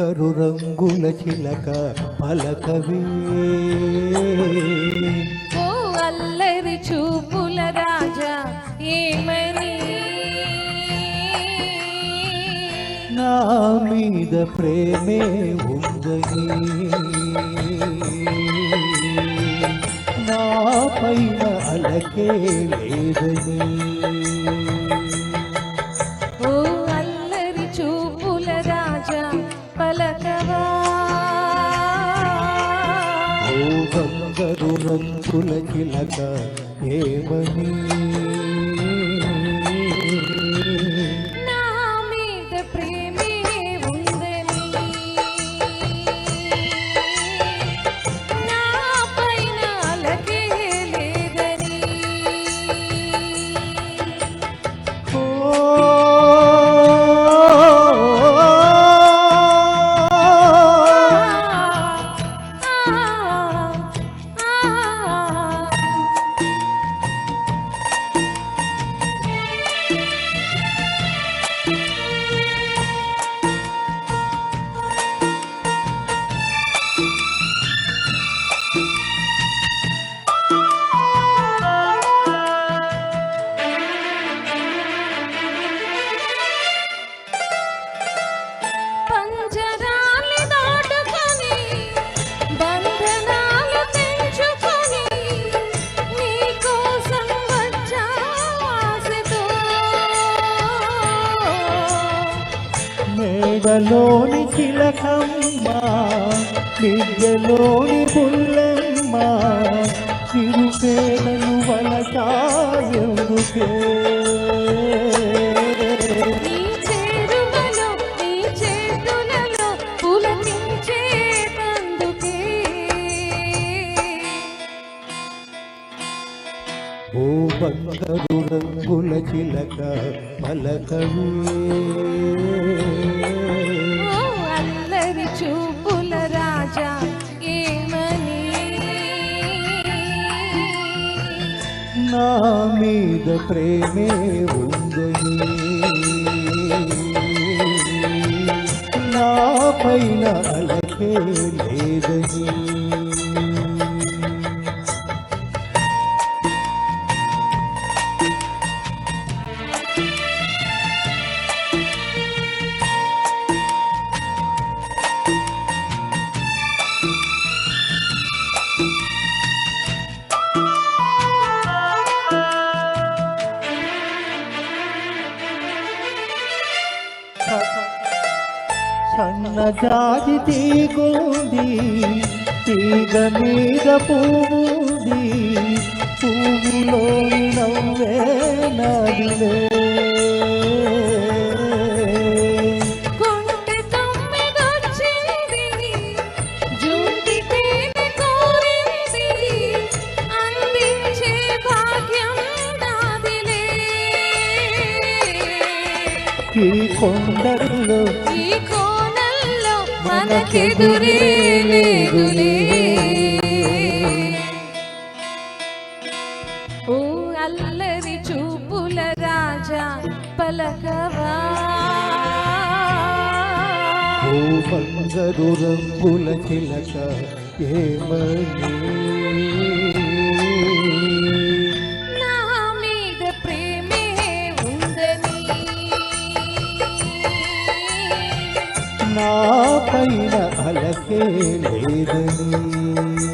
రంగుల చిలక పలకవే. ఓ అల్లరి చూపుల రాజా ఏమని నా మీద ప్రేమే ఉందని. నా పైన అలకే లేదని. బంగారు రంగుల చిలక ఏమని? మేడలోని చిలకమ్మ మిద్దెలోని బుల్లెమ్మ చిరుపేదలు పులకించేటందుకే ఓ బంగారు రంగుల చిలక పలకవే. మీద ప్రేమే ఉందని నా పైన అలకే లేదని. సన్న జాతి తీగుంది తీగ మీద పువ్వుంది పువ్వులోని నవ్వే నదిలే ఈ కొండల్లో ఈ కోణంలో మనకెదురే లేదులే. ఓ అల్లరి చూపుల రాజా పలకవా. ఓ బంగారు రంగుల చిలక ఏమని? పైన అలకే లేదని